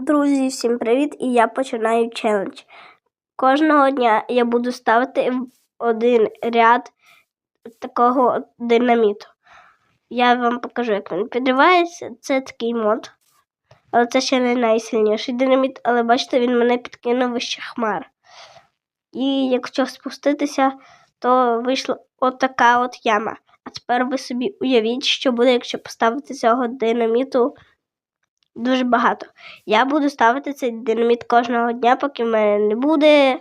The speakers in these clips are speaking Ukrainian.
Друзі, всім привіт! І я починаю челендж. Кожного дня я буду ставити один ряд такого динаміту. Я вам покажу, як він підривається. Це такий мод. Але це ще не найсильніший динаміт, але бачите, він мене підкинув вище хмар. І якщо спуститися, то вийшла отака от яма. А тепер ви собі уявіть, що буде, якщо поставити цього динаміту дуже багато. Я буду ставити цей динаміт кожного дня, поки в мене не буде.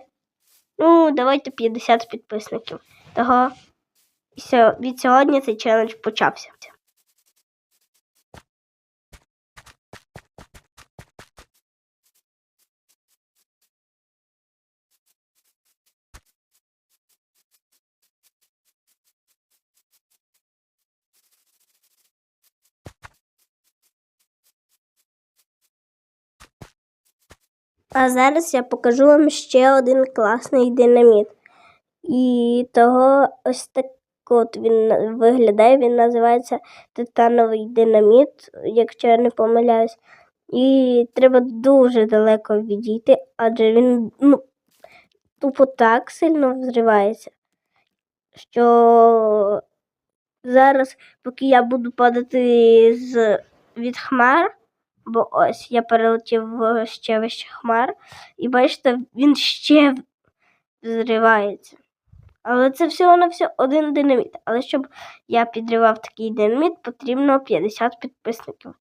Ну, давайте 50 підписників. Того від сьогодні цей челендж почався. А зараз я покажу вам ще один класний динаміт. І того ось так от він виглядає, він називається титановий динаміт, якщо я не помиляюсь. І треба дуже далеко відійти, адже він ну, тупо так сильно взривається, що зараз, поки я буду падати з від хмар, бо ось я перелетів ще вище хмар, і бачите, він ще взривається. Але це всього на все один динаміт. Але щоб я підривав такий динаміт, потрібно 50 підписників.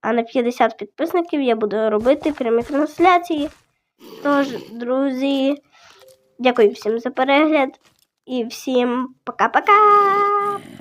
А на 50 підписників я буду робити прямі трансляції. Тож, друзі, дякую всім за перегляд і всім пока-пока!